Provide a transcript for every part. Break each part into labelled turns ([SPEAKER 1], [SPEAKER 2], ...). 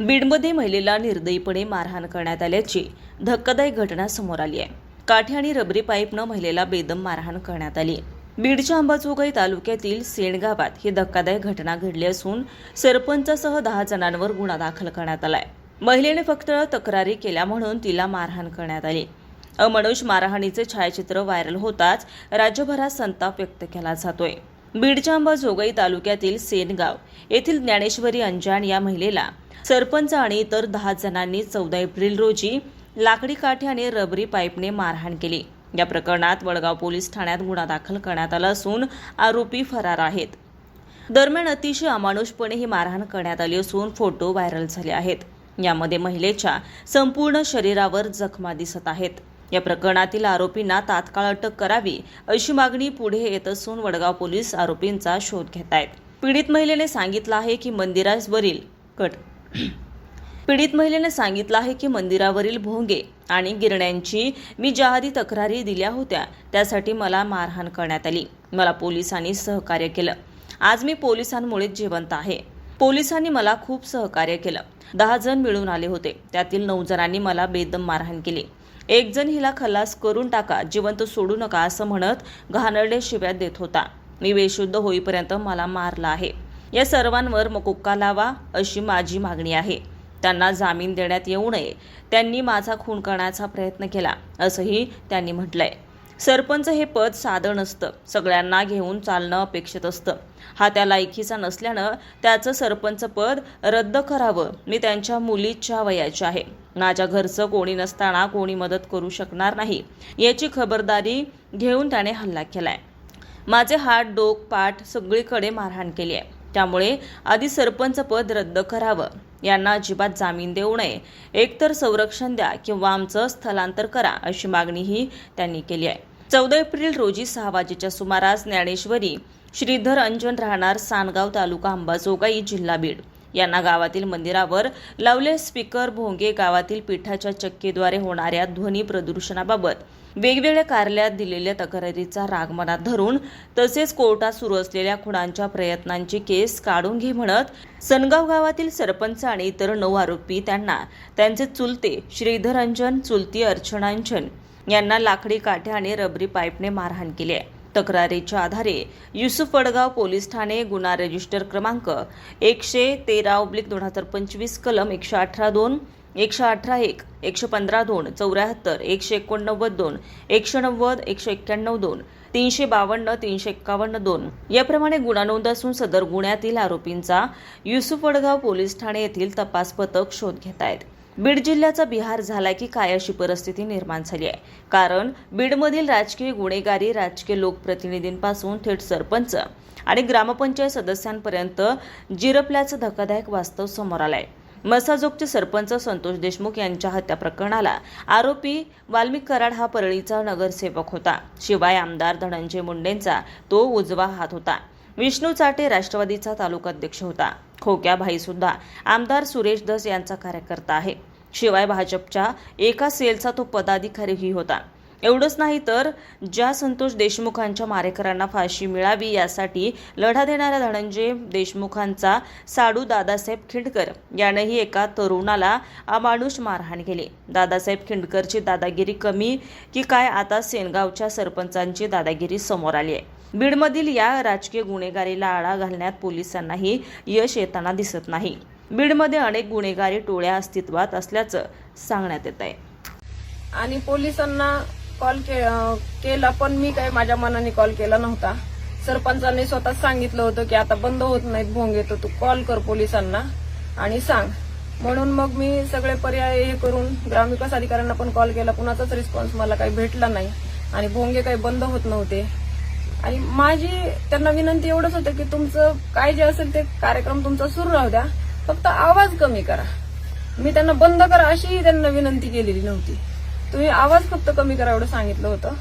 [SPEAKER 1] बीडमध्ये महिलेला निर्दयीपणे मारहाण करण्यात आल्याची धक्कादायक घटना समोर आली आहे. काठी आणि रबरी पाईपनं महिलेला बेदम मारहाण करण्यात आली. बीडच्या अंबाजोगाई तालुक्यातील सेणगावात ही धक्कादायक घटना घडली असून सरपंचासह दहा जणांवर गुन्हा दाखल करण्यात आलाय. महिलेने फक्त तक्रारी केल्या म्हणून तिला मारहाण करण्यात आली. अमनोज मारहाणीचे छायाचित्र व्हायरल होताच राज्यभरात संताप व्यक्त केला जातोय. बीडच्या अंबाजोगाई तालुक्यातील सेनगाव येथील ज्ञानेश्वरी अंजान या महिलेला सरपंच आणि इतर दहा जणांनी चौदा एप्रिल रोजी लाकडी काठी आणि रबरी पाईपने मारहाण केली. या प्रकरणात वडगाव पोलीस ठाण्यात गुन्हा दाखल करण्यात आला असून आरोपी फरार आहेत. दरम्यान अतिशय अमानुषपणे ही मारहाण करण्यात आली असून फोटो व्हायरल झाले आहेत. यामध्ये महिलेच्या संपूर्ण शरीरावर जखमा दिसत आहेत. या प्रकरणातील आरोपींना तात्काळ अटक करावी अशी मागणी पुढे येत असून वडगाव पोलीस आरोपींचा शोध घेत आहेत. पीडित महिलेने सांगितलं आहे की मंदिरावरील कट पीडित महिलेने सांगितलं आहे की मंदिरावरील भोंगे आणि गिरण्यांची मी ज्या आधी तक्रारी दिल्या होत्या त्यासाठी मला मारहाण करण्यात आली. मला पोलिसांनी सहकार्य केलं. आज मी पोलिसांमुळेच जिवंत आहे. पोलिसांनी मला खूप सहकार्य केलं. दहा जण मिळून आले होते. त्यातील नऊ जणांनी मला बेदम मारहाण केली. एक जण हिला खलास करून टाका जिवंत सोडू नका असं म्हणत घाणरडे शिव्यात देत होता. मी बेशुद्ध होईपर्यंत मला मारला आहे. या सर्वांवर मकुक्का लावा अशी माझी मागणी आहे. त्यांना जामीन देण्यात येऊ नये. त्यांनी माझा खून करण्याचा प्रयत्न केला असंही त्यांनी म्हटलंय. सरपंच हे पद साधं नसतं. सगळ्यांना घेऊन चालणं अपेक्षित असतं. हा त्या लायकीचा नसल्यानं त्याचं सरपंच पद रद्द करावं. मी त्यांच्या मुलीच्या वयाची आहे. माझ्या घरचं कोणी नसताना कोणी मदत करू शकणार नाही. याची खबरदारी घेऊन त्याने हल्ला केलाय. माझे हात डोक पाठ सगळीकडे मारहाण केली आहे. त्यामुळे आधी सरपंच पद रद्द करावं. यांना अजिबात जामीन देऊ नये. एकतर संरक्षण द्या किंवा आमचं स्थलांतर करा अशी मागणीही त्यांनी केली आहे. चौदा एप्रिल रोजी सहा वाजेच्या सुमारास ज्ञानेश्वरी श्रीधर अंजन राहणार सानगाव तालुका अंबाजोगाई जिल्हा बीड. यांना गावातील मंदिरावर लावले स्पीकर भोंगे गावातील पीठाच्या चक्कीद्वारे होणाऱ्या ध्वनी प्रदूषणाबाबत वेगवेगळ्या कार्यालयात दिलेल्या तक्रारीचा राग मनात धरून तसेच कोर्टात सुरू असलेल्या खुणांच्या प्रयत्नांची केस काढून घे म्हणत सनगाव गावातील सरपंच आणि इतर नऊ आरोपी त्यांना त्यांचे चुलते श्रीधरंजन चुलती अर्चनांजन यांना लाकडी काठ्या आणि रबरी पाईपने मारहाण केली आहे. तक्रारीच्या आधारे युसुफ वडगाव पोलीस ठाणे गुन्हा रजिस्टर क्रमांक एकशे तेरा ओब्लिक दोन हजार पंचवीस कलम एकशे अठरा दोन एकशे अठरा एक एकशे पंधरा दोन चौऱ्याहत्तर एकशे एकोणनव्वद दोन एकशे नव्वद एकशे एक्क्याण्णव दोन तीनशे बावन्न तीनशे एक्कावन्न दोन. याप्रमाणे गुन्हा नोंद असून सदर गुन्ह्यातील आरोपींचा युसुफ वडगाव पोलीस ठाणे येथील तपास पथक शोध घेत आहेत. बीड जिल्ह्याचा बिहार झाला की काय अशी परिस्थिती निर्माण झाली आहे. कारण बीडमधील राजकीय गुन्हेगारी राजकीय लोकप्रतिनिधींपासून थेट सरपंच आणि ग्रामपंचायत सदस्यांपर्यंत जिरपल्याचं धक्कादायक वास्तव समोर आलंय. मसाजोगचे सरपंच संतोष देशमुख यांच्या हत्या प्रकरणाला आरोपी वाल्मिक कराड हा परळीचा नगरसेवक होता. शिवाय आमदार धनंजय मुंडेंचा तो उजवा हात होता. विष्णू चाटे राष्ट्रवादीचा तालुकाध्यक्ष होता. खोक्या भाईसुद्धा आमदार सुरेश दस यांचा कार्यकर्ता आहे. शिवाय भाजपच्या एका सेलचा तो पदाधिकारीही होता. एवढंच नाही तर ज्या संतोष देशमुखांच्या मारेकरांना फाशी मिळावी यासाठी लढा देणाऱ्या धनंजय देशमुखांचा साडू दादासाहेब खिंडकर यानेही एका तरुणाला अमानुष मारहाण केली. दादासाहेब खिंडकरची दादागिरी कमी की काय आता सेनगावच्या सरपंचांची दादागिरी समोर आली आहे. बीडमधील या राजकीय गुन्हेगारीला आळा घालण्यात पोलिसांनाही यश येताना दिसत नाही. बीडमध्ये अनेक गुन्हेगारी टोळ्या अस्तित्वात असल्याचं सांगण्यात येत आहे.
[SPEAKER 2] आणि पोलिसांना कॉल के केला पण मी काही माझ्या मनाने कॉल केला नव्हता. सरपंचांनी स्वतः सांगितलं होतं की आता बंद होत नाहीत भोंगे तर तू कॉल कर पोलिसांना आणि सांग. म्हणून मग मी सगळे पर्याय हे करून ग्रामविकास अधिकाऱ्यांना पण कॉल केला. कुणाचाच रिस्पॉन्स मला काही भेटला नाही आणि भोंगे काही बंद होत नव्हते. आणि माझी त्यांना विनंती एवढंच होतं की तुमचं काय जे असेल ते कार्यक्रम तुमचा सुरू राहू द्या. फक्त आवाज कमी करा. मी त्यांना बंद करा अशीही त्यांना विनंती केलेली नव्हती. तुम्ही आवाज फक्त कमी करा एवढं सांगितलं होतं.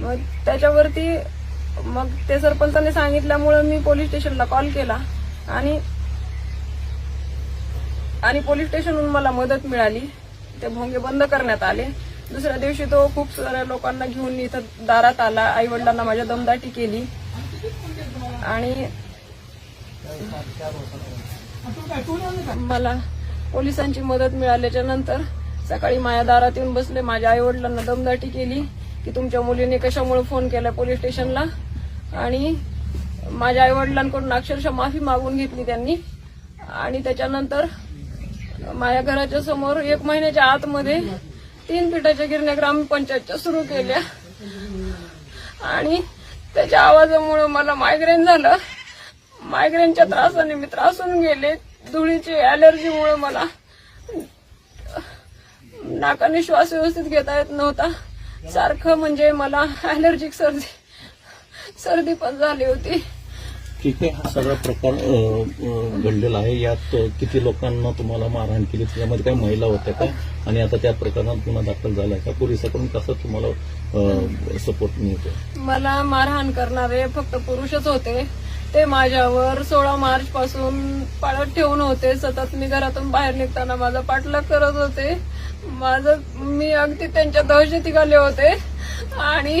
[SPEAKER 2] मग त्याच्यावरती मग ते सरपंचाने सांगितल्यामुळं मी पोलीस स्टेशनला कॉल केला आणि आणि पोलीस स्टेशनहून मला मदत मिळाली. ते भोंगे बंद करण्यात आले. दुसऱ्या दिवशी तो खूप साऱ्या लोकांना घेऊन इथं दारात आला. आई वडिलांना माझ्या दमदाटी केली. आणि मला पोलिसांची मदत मिळाल्याच्या नंतर सकाळी माझ्या दारात येऊन बसले. माझ्या आई वडिलांना दमदाटी केली की तुमच्या मुलीने कशामुळे फोन केला पोलीस स्टेशनला? आणि माझ्या आई वडिलांकडून अक्षरशः माफी मागून घेतली त्यांनी. आणि त्याच्यानंतर माझ्या घराच्या समोर एक महिन्याच्या आतमध्ये तीन पिठाच्या गिरण्या ग्रामपंचायतच्या सुरू केल्या. आणि त्याच्या आवाजामुळे मला मायग्रेन झालं. मायग्रेनच्या त्रासाने मी त्रासून गेले. धुळीची अलर्जीमुळे मला नाकाने श्वास व्यवस्थित घेता येत नव्हता. सारखं म्हणजे मला अलर्जिक सर्दी सर्दी पण झाली होती.
[SPEAKER 3] ठीक आहे हा सगळा प्रकार घडलेला आहे. यात किती लोकांना तुम्हाला मारहाण केली त्याच्यामध्ये काही महिला होत्या का? आणि आता त्या प्रकरणात गुन्हा दाखल झालाय का? पोलिसाकडून कसं तुम्हाला सपोर्ट मिळतो
[SPEAKER 2] मला मारहाण करणारे फक्त पुरुषच होते. ते माझ्यावर सोळा मार्च पासून पाळत ठेवून होते. सतत मी घरातून बाहेर निघताना माझा पाठलाग करत होते. माझं मी अगदी त्यांच्या दहशतीखाली होते. आणि